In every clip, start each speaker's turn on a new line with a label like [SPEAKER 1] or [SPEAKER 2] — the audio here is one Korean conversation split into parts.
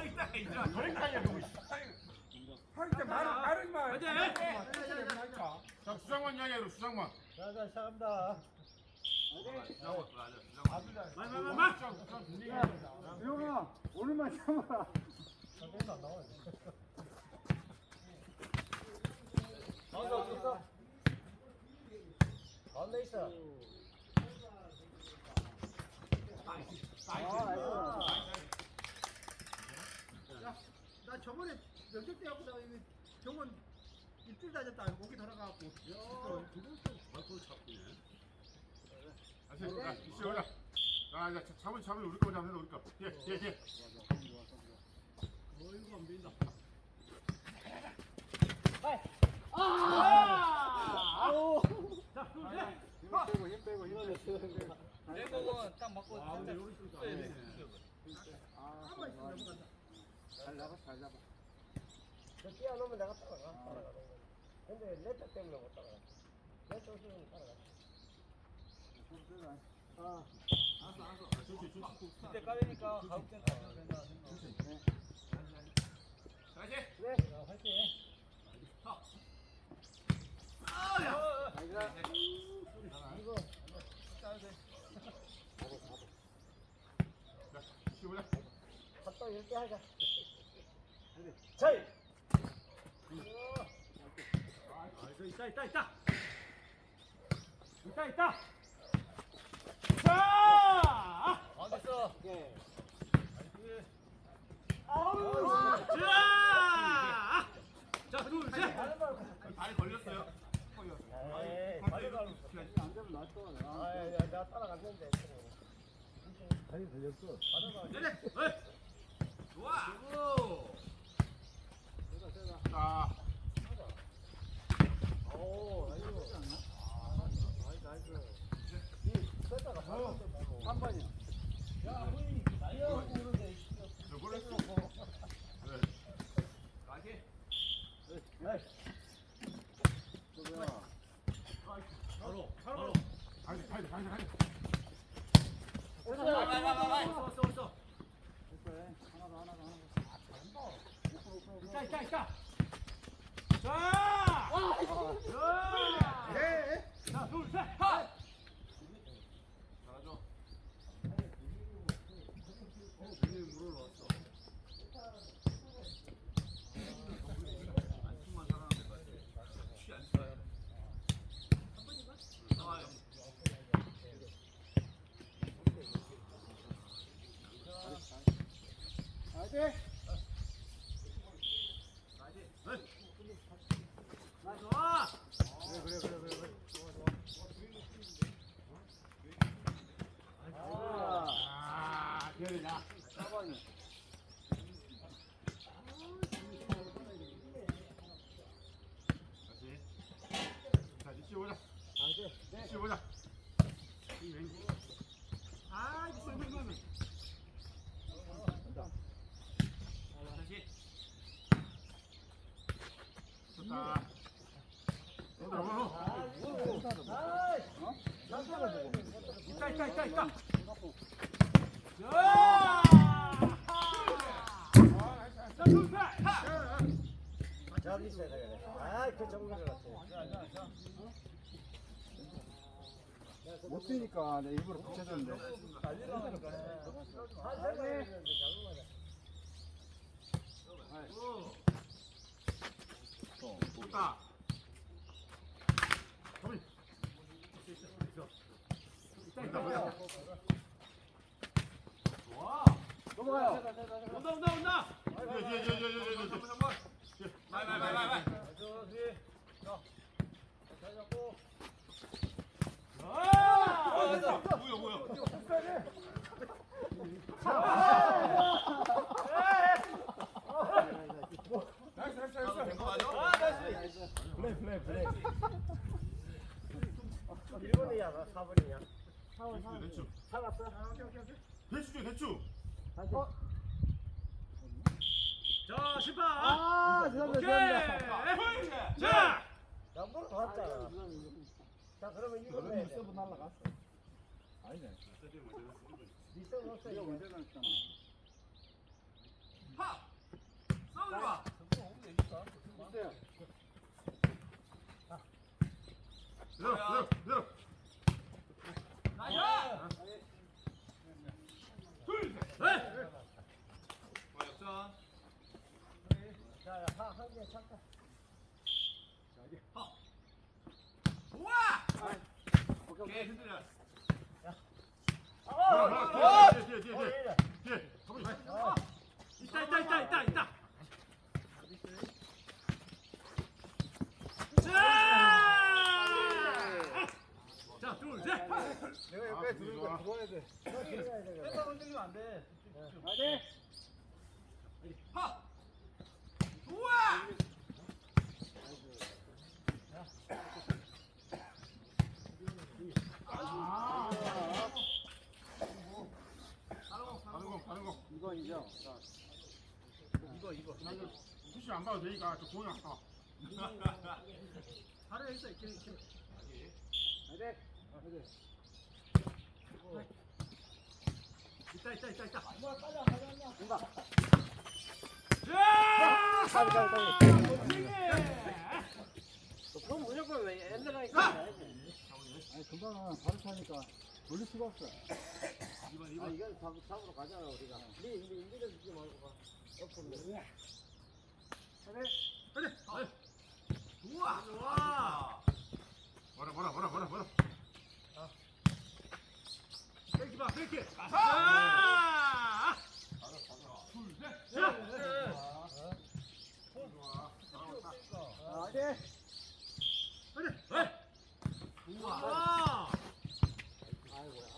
[SPEAKER 1] 그러니까 이거 할때 말 말하지 마.
[SPEAKER 2] 화이팅!
[SPEAKER 1] 자 수장관 이야기해요 수장관.
[SPEAKER 3] 자자 시작합니다.
[SPEAKER 2] 마마마마
[SPEAKER 3] 유영아 오늘만 참아라. 가운데 있어? 가운데 있어. 아,
[SPEAKER 4] 나 저번에 명절 때 하고 나가 이거 병원 입질 다녔다 목이 돌아가갖고
[SPEAKER 1] 아세요? 자 이씨 오자. 자 이제 잡은 잡은 우리 거 잡는 우리 거. 예 예 예.
[SPEAKER 3] 힘 빼고 힘 빼고 힘을 내서.
[SPEAKER 5] 내곡은 딱 맞고 살짝 써야 돼.
[SPEAKER 4] 한번 있으면 넘어간다
[SPEAKER 3] 잘 잡아 잘 잡아. 저 뛰어놓으면 내가 따라가. 따라가. 근데 레터 때문에 못 따라가. 레터 없으면 따라가. 아,
[SPEAKER 5] 그때 깔리니까 가격대 가면 된다.
[SPEAKER 3] 그래. 할게. 아니라 이거
[SPEAKER 1] 자 이씨 오자.
[SPEAKER 3] 갔다 이렇게 하자. 잘.
[SPEAKER 2] 있다 있다 있다 있다 있다
[SPEAKER 5] 자안 됐어.
[SPEAKER 3] 예.
[SPEAKER 2] 자! 자, 둘, 셋!
[SPEAKER 1] 다리 걸렸어요. 다리
[SPEAKER 3] 안 되면 놔둬. 아, 야, 야, 내가 따라갔는데. 다리 걸렸어.
[SPEAKER 2] 좋아! 오!
[SPEAKER 1] 자
[SPEAKER 3] 오, 나이스. 나이스, 나이스. 이 뺐다가 한 번이야.
[SPEAKER 1] 저걸 했어. 네.
[SPEAKER 3] 에이. 또 뭐야?
[SPEAKER 2] 바로, 바로!
[SPEAKER 1] 가야 돼 가야 돼 가야 돼 가야 돼.
[SPEAKER 3] 됐어.
[SPEAKER 2] 왔어, 왔어, 왔어!
[SPEAKER 3] 됐어. 하나 더, 하나 더, 하나 더.
[SPEAKER 2] 있다, 있다, 있다! 자! 자!
[SPEAKER 4] 예
[SPEAKER 2] 자, 둘, 셋! 하!
[SPEAKER 1] 잘하죠.
[SPEAKER 3] 화이팅!
[SPEAKER 2] 좋아!
[SPEAKER 3] 그래, 그래, 그래, 그래. 그래. 아,
[SPEAKER 1] 아 기다리냐.
[SPEAKER 3] 사번이.
[SPEAKER 1] 다시. 자 이씨 오자.
[SPEAKER 3] 화이팅!
[SPEAKER 1] 이씨 오자. 이 왼쪽. 아 이거 쏠 쏠, 쏠.
[SPEAKER 2] 다시!
[SPEAKER 1] 좋다. 어, 넘어.
[SPEAKER 2] 있다, 있다, 있다, 있 다! 자! 자, 둘, 셋! 하!
[SPEAKER 3] 저기 있어야 되겠네. 아, 그 정도를 같아. 못 뛰니까 내 일부러 붙여줬는데. 넘어가요.
[SPEAKER 2] 온다, 온다, 온다! 마이, 마이, 마이, 마이, 마이! 자! 자, 심판.
[SPEAKER 3] 아,
[SPEAKER 2] 오케이.
[SPEAKER 3] 죄송합니다. 네.
[SPEAKER 2] 자,
[SPEAKER 3] 네. 나보러 봤잖아. 자, 그러면 이거 내. 서브
[SPEAKER 6] 날라갔어. 아니네.
[SPEAKER 3] 니
[SPEAKER 6] 서브 먼저 날잖아.
[SPEAKER 2] 하.
[SPEAKER 1] 서브 봐. 보세요.
[SPEAKER 2] 자,
[SPEAKER 5] 자, 자.
[SPEAKER 3] 자, 한, 한 개, 잠깐.
[SPEAKER 2] 우와!
[SPEAKER 3] 오케이,
[SPEAKER 2] 오케이, 흔들려.
[SPEAKER 1] 아, 뒤에 뒤에 뒤에
[SPEAKER 3] 어,
[SPEAKER 1] 뒤에
[SPEAKER 3] 이래.
[SPEAKER 1] 뒤에 가만히 있어.
[SPEAKER 3] 어,
[SPEAKER 2] 있다, 있다, 있다, 있다, 있다. 자! 자, 둘, 셋.
[SPEAKER 3] 내가 여기까지 들어오니까 들어와야 돼. 너 들어가야 돼.
[SPEAKER 5] 뺐다 건드리면 안 돼.
[SPEAKER 3] 가지.
[SPEAKER 2] 하! 우와!
[SPEAKER 1] 가는 거 가는 거
[SPEAKER 3] 이거 이죠.
[SPEAKER 5] 이거 이거.
[SPEAKER 1] 푸시 안 봐도 되니까 저 공이 아까
[SPEAKER 4] 바로 했어. 이렇게 이렇게.
[SPEAKER 3] 가지. 가지.
[SPEAKER 2] 있다, 있다, 있다, 있다.
[SPEAKER 3] 된다.
[SPEAKER 2] 자!
[SPEAKER 3] 가지, 가지, 가지.
[SPEAKER 2] 예!
[SPEAKER 3] 그럼 무조건 왜 엔드라이크 해야지.
[SPEAKER 6] 아니 금방은 바로 차니까 돌릴 수가 없어.
[SPEAKER 2] 이번,
[SPEAKER 3] 아,
[SPEAKER 2] 이번.
[SPEAKER 3] 이건 잡, 잡으러 가잖아, 우리가. 니, 니, 인디가 주지 말고 가. 옆으로.
[SPEAKER 2] 그래. 아유. 우와! 우와!
[SPEAKER 1] 뭐라 뭐라 뭐라 뭐라 뭐라
[SPEAKER 2] 땡기 봐, 땡기. 자! 둘, 셋. 자!
[SPEAKER 3] 가지.
[SPEAKER 2] 그래. 우와!
[SPEAKER 3] 아이고야.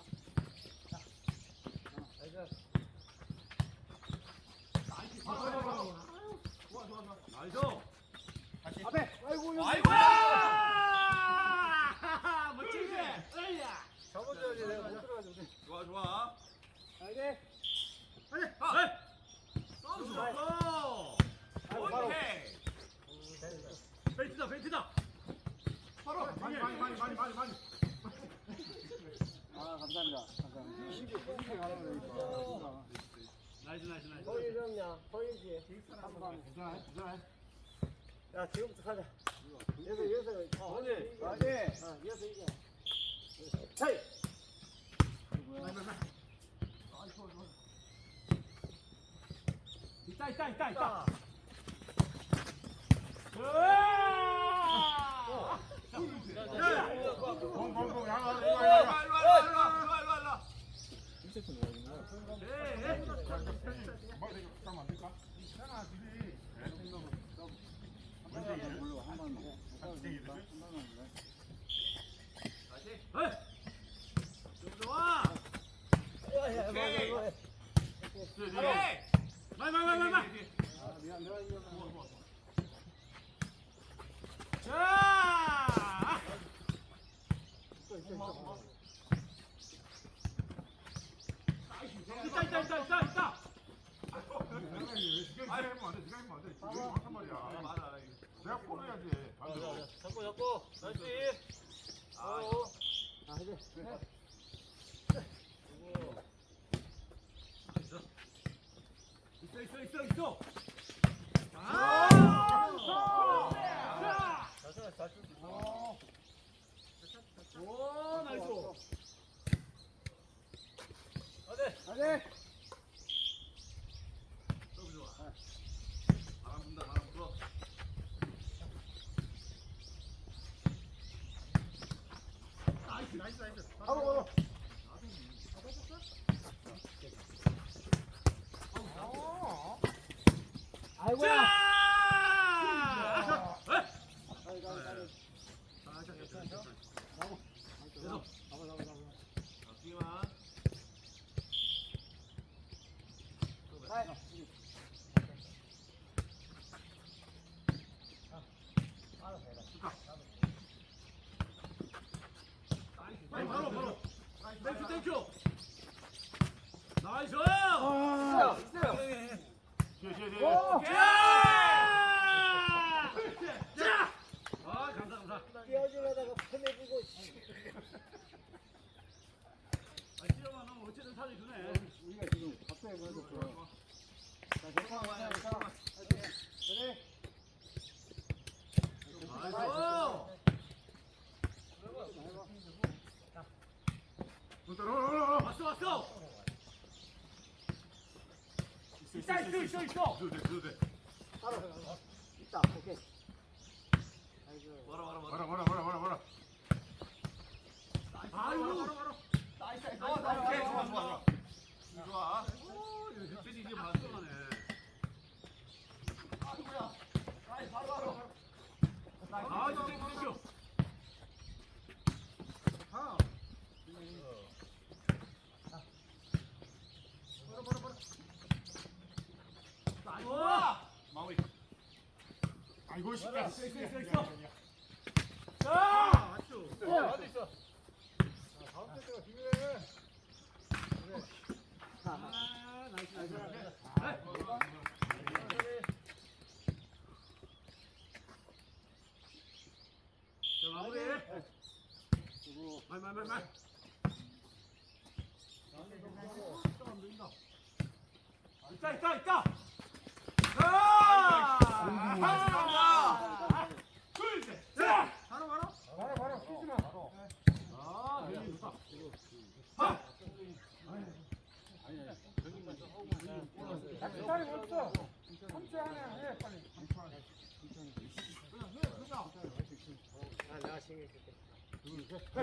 [SPEAKER 2] 나이스.
[SPEAKER 3] 앞에. 아이고, 여기.
[SPEAKER 2] 아이고야! 멋지지? 어이야!
[SPEAKER 3] 잡아줘야지, 내가 못 들어가지고.
[SPEAKER 2] 좋아, 좋아.
[SPEAKER 3] 가지.
[SPEAKER 2] 아! 서브 좋았어.
[SPEAKER 3] 아이고, 바로.
[SPEAKER 2] 오케이. 페이트다, 페이트다.
[SPEAKER 1] 바로 많이 많이 많이
[SPEAKER 6] 아 감사합니다. 감사합니다.
[SPEAKER 2] 나이스, 나이스, 나이스.
[SPEAKER 3] 좀냐? 보이지?
[SPEAKER 1] 괜찮아 괜찮아
[SPEAKER 3] 야, 지금부터 가자. 여기서, 여기서.
[SPEAKER 2] 어디?
[SPEAKER 3] 가지. 어, 여기서 이겨. 헤이.
[SPEAKER 2] 있다, 있다, 있다, 있다.
[SPEAKER 6] 먼저 물로 한 번만. 한
[SPEAKER 1] 땡기
[SPEAKER 6] 번만. 한 번만.
[SPEAKER 2] 다시. 에이. 좀 좋아.
[SPEAKER 3] 야, 야, 뭐, 뭐, 뭐.
[SPEAKER 1] 뒤에 뒤에
[SPEAKER 2] 오케이. 많이, 많이, 많이, 많이.
[SPEAKER 6] 아 미안 내가 이거
[SPEAKER 2] 자. 있다, 있다, 있다, 있다, 있다.
[SPEAKER 1] 내가 이거 네가 해보면 안 돼 네가 해보면 안돼 이거 한단 말이야
[SPEAKER 2] 맞아.
[SPEAKER 1] 내가 포로해야지 반대로
[SPEAKER 5] 잡고 잡고. 나이스.
[SPEAKER 2] 아,
[SPEAKER 3] 아, 이제.
[SPEAKER 2] 있어, 있어, 있어, 있어. 아. 자.
[SPEAKER 5] 잘 쳐, 잘 쳐.
[SPEAKER 2] 오, 나이스.
[SPEAKER 3] 가지.
[SPEAKER 2] 너무 좋아. 바람 분다, 바람 불어.
[SPEAKER 4] 나이스 나이스 나이스.
[SPEAKER 3] 바로, 바로. 아이고야.
[SPEAKER 2] 자!
[SPEAKER 3] 가지.
[SPEAKER 2] 자, 자, 자, 자, 자.
[SPEAKER 3] 잡아,
[SPEAKER 2] 계속.
[SPEAKER 3] 잡아, 잡아, 잡아.
[SPEAKER 2] 잡기만.
[SPEAKER 3] 가이.
[SPEAKER 2] 빨리 바로 바로. 땡큐 땡큐. 나이스.
[SPEAKER 3] 있어요, 있어요.
[SPEAKER 1] 뒤에 뒤에 뒤에
[SPEAKER 3] 오!
[SPEAKER 2] 야! 자. 아 감사 감사.
[SPEAKER 3] 뛰어지려다가 편해지고.
[SPEAKER 2] 아 뛰어만 하면 어쨌든 살려주네.
[SPEAKER 6] 우리가 지금 갑자기 그래서 좋아. 자 괜찮아 괜찮아 괜찮아.
[SPEAKER 3] 그래.
[SPEAKER 2] 있어 있어 있어
[SPEAKER 1] 줘도 돼 줘도 돼
[SPEAKER 7] 바로. 있다 오케이. 아이고
[SPEAKER 3] 뭐라 뭐라.
[SPEAKER 1] 봐라 봐라 봐라. 봐라 봐라
[SPEAKER 2] 아이고.
[SPEAKER 3] 나이스 나이스.
[SPEAKER 1] 오케이 좋아 좋아 좋아 좋아.
[SPEAKER 2] 돼지 이제 맞서가네.
[SPEAKER 3] 아이고야. 아이 바로 바로.
[SPEAKER 2] 아 이거 땡큐 땡큐
[SPEAKER 6] 아. 바로 바로 바로.
[SPEAKER 2] 나이스
[SPEAKER 1] 마무리 아이고 씨
[SPEAKER 2] 있어 있어 있어 있어 자
[SPEAKER 6] 아, 맞죠.
[SPEAKER 3] 나도 있어.
[SPEAKER 8] 다음 때가 중요해.
[SPEAKER 2] 아, 나이스 나이스 자 마무리 말말 말 말 있다 있다 있다
[SPEAKER 7] just